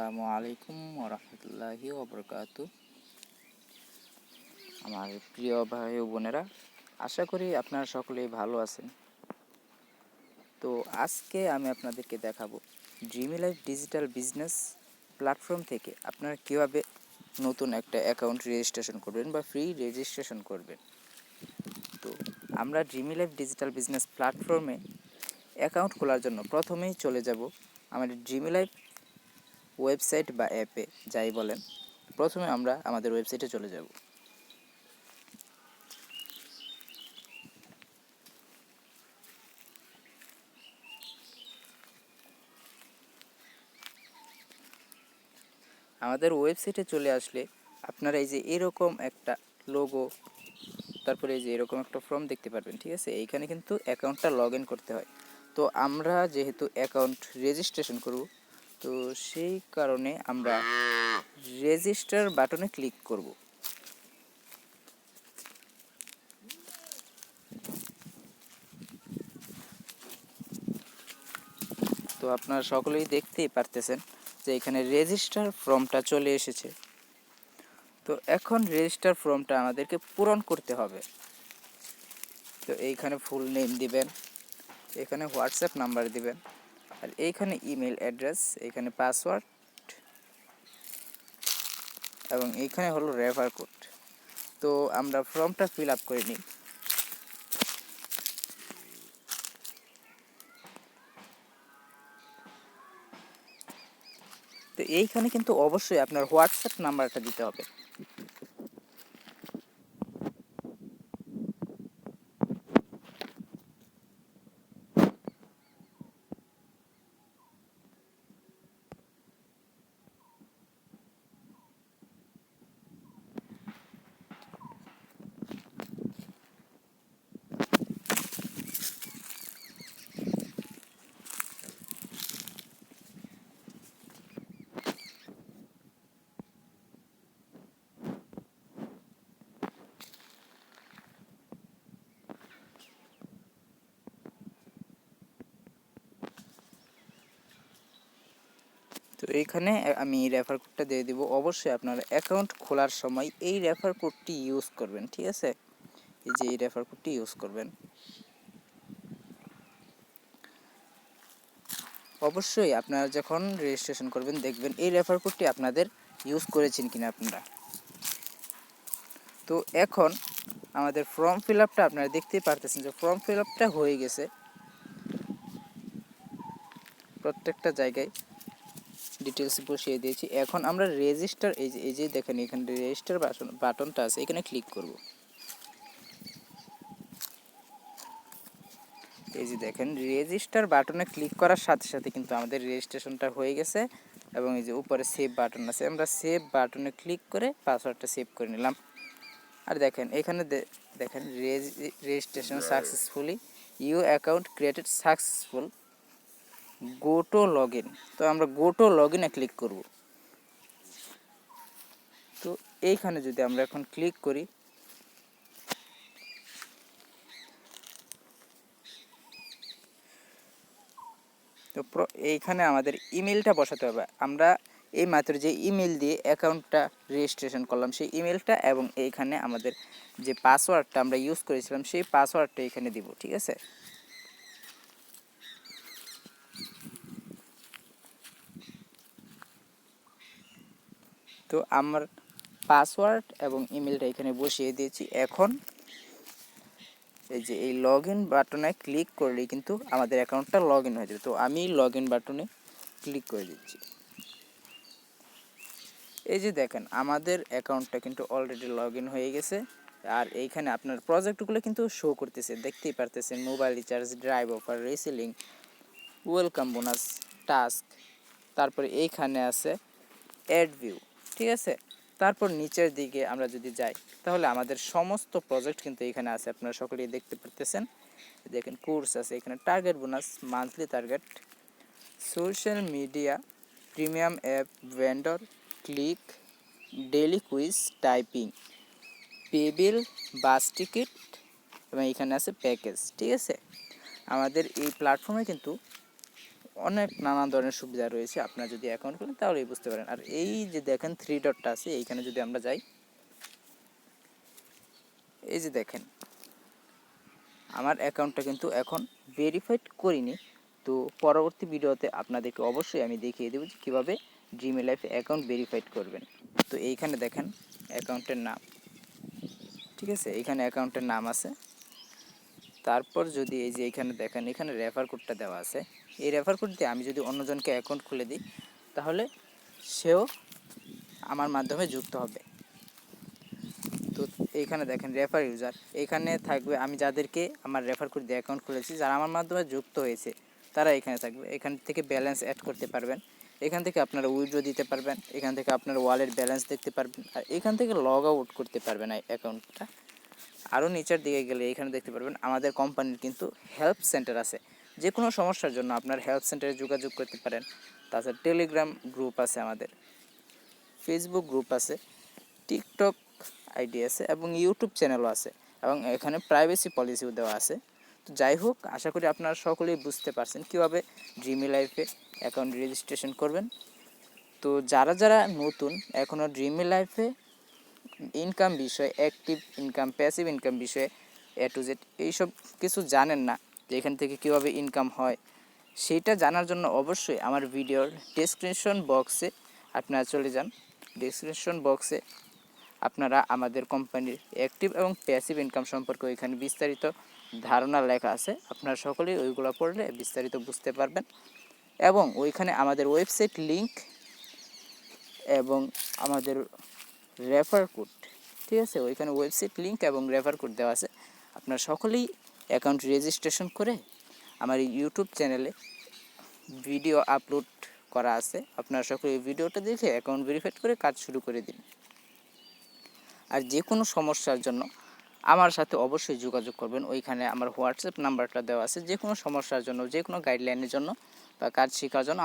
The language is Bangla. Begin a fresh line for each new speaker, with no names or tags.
আসসালামু আলাইকুম ওরহমতুল্লাহি ওবরকাত। আমার প্রিয় ভাই ও বোনেরা, আশা করি আপনারা সকলেই ভালো আছেন। তো আজকে আমি আপনাদেরকে দেখাবো dreamy life digital business platform থেকে আপনারা কীভাবে নতুন একটা অ্যাকাউন্ট রেজিস্ট্রেশন করবেন বা ফ্রি রেজিস্ট্রেশন করবেন। তো আমরা ড্রিমি লাইফ ডিজিটাল বিজনেস প্ল্যাটফর্মে অ্যাকাউন্ট খোলার জন্য প্রথমেই চলে যাব আমাদের ড্রিমি লাইফ ওয়েবসাইট বা অ্যাপে যাই বলেন, প্রথমে আমরা আমাদের ওয়েবসাইটে চলে যাব। আমাদের ওয়েবসাইটে চলে আসলে আপনারা এই যে এরকম একটা লোগো তারপরে এই যে এরকম একটা ফর্ম দেখতে পারবেন, ঠিক আছে? এইখানে কিন্তু অ্যাকাউন্টটা লগ করতে হয়। তো আমরা যেহেতু অ্যাকাউন্ট রেজিস্ট্রেশন করব তো সেই কারণে আমরা রেজিস্টার বাটনে ক্লিক করব। তো আপনারা সকলেই দেখতেই পারতেছেন যে এখানে রেজিস্টার ফর্মটা চলে এসেছে। তো এখন রেজিস্টার ফর্মটা আমাদেরকে পূরণ করতে হবে। তো এইখানে ফুল নেম দিবেন, এখানে হোয়াটসঅ্যাপ নাম্বার দিবেন। আর এইখানে ইমেল অ্যাড্রেস এখানে পাসওয়ার্ড এবং এইখানে হলো রেফার কোড তো আমরা ফর্মটা ফিল আপ করে নিই। তো এইখানে কিন্তু অবশ্যই আপনার হোয়াটসঅ্যাপ নাম্বারটা দিতে হবে। তো এইখানে আমি এই রেফার কোডটা দিয়ে দিব। অবশ্যই আপনারা অ্যাকাউন্ট খোলার সময় এই রেফার কোডটি ইউজ করবেন, ঠিক আছে? এই যে এই রেফার কোডটি ইউজ করবেন। অবশ্যই আপনারা যখন রেজিস্ট্রেশন করবেন, দেখবেন এই রেফার কোডটি আপনাদের ইউজ করেছেন কিনা আপনারা। তো এখন আমাদের ফর্ম ফিল আপটা আপনারা দেখতেই পারতেছেন যে ফর্ম ফিল আপটা হয়ে গেছে। প্রত্যেকটা জায়গায় ডিটেলস বসিয়ে দিয়েছি। এখন আমরা রেজিস্টার এই যে এই যে দেখেন এখানে রেজিস্টার বাটন বাটনটা আছে, এখানে ক্লিক করব। এই যে দেখেন রেজিস্টার বাটনে ক্লিক করার সাথে সাথে কিন্তু আমাদের রেজিস্ট্রেশনটা হয়ে গেছে এবং এই যে উপরে সেভ বাটন আছে, আমরা সেভ বাটনে ক্লিক করে পাসওয়ার্ডটা সেভ করে নিলাম। আর দেখেন, এখানে দেখেন registration successfully you account created successful go log in তো আমরা গো টু লগ ইনে ক্লিক করব। তো এইখানে যদি আমরা এখন ক্লিক করি, তো এইখানে আমাদের ইমেলটা বসাতে হবে। আমরা এই মাত্র যে ইমেল দিয়ে অ্যাকাউন্টটা রেজিস্ট্রেশন করলাম, সেই ইমেলটা এবং এইখানে আমাদের যে পাসওয়ার্ডটা আমরা ইউজ করেছিলাম, সেই পাসওয়ার্ডটা এখানে দিব, ঠিক আছে? তো আমার পাসওয়ার্ড এবং ইমেলটা এখানে বসিয়ে দিয়েছি। এখন এই যে এই লগ ইন বাটনে ক্লিক করলেই কিন্তু আমাদের অ্যাকাউন্টটা লগ ইন হয়ে যাবে। তো আমি লগ ইন বাটনে ক্লিক করে দিচ্ছি। এই যে দেখেন, আমাদের অ্যাকাউন্টটা কিন্তু অলরেডি লগ ইন হয়ে গেছে। আর এইখানে আপনার প্রজেক্টগুলো কিন্তু শো করতেছে। দেখতেই পারতেছেন mobile recharge drive offer reselling welcome bonus task তারপরে এইখানে আছে অ্যাড ভিউ ঠিক আছে? তারপর নিচের দিকে আমরা যদি যাই, তাহলে আমাদের সমস্ত প্রজেক্ট কিন্তু এখানে আছে, আপনারা সকলেই দেখতে পারতেছেন। দেখেন কোর্স আছে, এখানে target bonus monthly target social media premium app vendor click daily quiz typing payable bus ticket এবং এখানে আছে প্যাকেজ ঠিক আছে? আমাদের এই প্ল্যাটফর্মে কিন্তু অনেক নানান ধরনের সুবিধা রয়েছে আপনারা যদি অ্যাকাউন্ট করেন তাহলেই বুঝতে পারেন। আর এই যে দেখেন থ্রি ডটটা আছে, এইখানে যদি আমরা যাই, এই যে দেখেন, আমার অ্যাকাউন্টটা কিন্তু এখন ভেরিফাইড করিনি। তো পরবর্তী ভিডিওতে আপনাদেরকে অবশ্যই আমি দেখিয়ে দেবো যে কীভাবে জিমেল লাইফ অ্যাকাউন্ট ভেরিফাইড করবেন। তো এইখানে দেখেন অ্যাকাউন্টের নাম, ঠিক আছে? এইখানে অ্যাকাউন্টের নাম আছে। তারপর যদি এই যে এখানে দেখেন, এখানে রেফার কোডটা দেওয়া আছে। এই রেফার কোড দিয়ে আমি যদি অন্যজনকে অ্যাকাউন্ট খুলে দিই, তাহলে সেও আমার মাধ্যমে যুক্ত হবে। তো এইখানে দেখেন রেফার ইউজার এখানে থাকবে, আমি যাদেরকে আমার রেফার কোড দিয়ে অ্যাকাউন্ট খুলেছি, যারা আমার মাধ্যমে যুক্ত হয়েছে, তারা এখানে থাকবে। এখান থেকে ব্যালেন্স অ্যাড করতে পারবেন। এখান থেকে আপনারা উইড্রো দিতে পারবেন। এখান থেকে আপনার ওয়ালেট ব্যালেন্স দেখতে পারবেন। আর এখান থেকে লগ আউট করতে পারবেন অ্যাকাউন্টটা আরও নিচের দিকে গেলে এখানে দেখতে পারবেন আমাদের কোম্পানির কিন্তু হেল্প সেন্টার আছে। যে কোনো সমস্যার জন্য আপনার হেল্প সেন্টারে যোগাযোগ করতে পারেন। তাছাড়া টেলিগ্রাম গ্রুপ আছে আমাদের। ফেসবুক গ্রুপ আছে। টিকটক আইডি আছে এবং ইউটিউব চ্যানেলও আছে এবং এখানে প্রাইভেসি পলিসিও দেওয়া আছে। তো যাই হোক, আশা করি আপনারা সকলেই বুঝতে পারছেন কীভাবে ড্রিমি লাইফে অ্যাকাউন্ট রেজিস্ট্রেশন করবেন। তো যারা যারা নতুন এখনও ড্রিমি লাইফে ইনকাম বিষয়ে অ্যাক্টিভ ইনকাম প্যাসিভ ইনকাম বিষয়ে এ টু জেড এইসব কিছু জানেন না যে এখান থেকে কীভাবে ইনকাম হয়। সেটা জানার জন্য অবশ্যই আমার ভিডিওর ডেসক্রিপশন বক্সে আপনারা চলে যান। ডেসক্রিপশন বক্সে আপনারা আমাদের কোম্পানির অ্যাক্টিভ এবং প্যাসিভ ইনকাম সম্পর্কে ওইখানে বিস্তারিত ধারণা লেখা আছে। আপনারা সকলেই ওইগুলো পড়লে বিস্তারিত বুঝতে পারবেন। এবং ওইখানে আমাদের ওয়েবসাইট লিংক এবং আমাদের রেফার কোড ঠিক আছে? ওইখানে ওয়েবসাইট লিঙ্ক এবং রেফার কোড দেওয়া আছে। আপনারা সকলেই অ্যাকাউন্ট রেজিস্ট্রেশন করে আমার ইউটিউব চ্যানেলে ভিডিও আপলোড করা আছে। আপনারা সকলে ভিডিওটা দেখে অ্যাকাউন্ট ভেরিফাইড করে কাজ শুরু করে দিন। আর যে কোনো সমস্যার জন্য আমার সাথে অবশ্যই যোগাযোগ করবেন। ওইখানে আমার হোয়াটসঅ্যাপ নাম্বারটা দেওয়া আছে। যে কোনো সমস্যার জন্য, যে কোনো গাইডলাইনের জন্য বা কাজ শেখার জন্য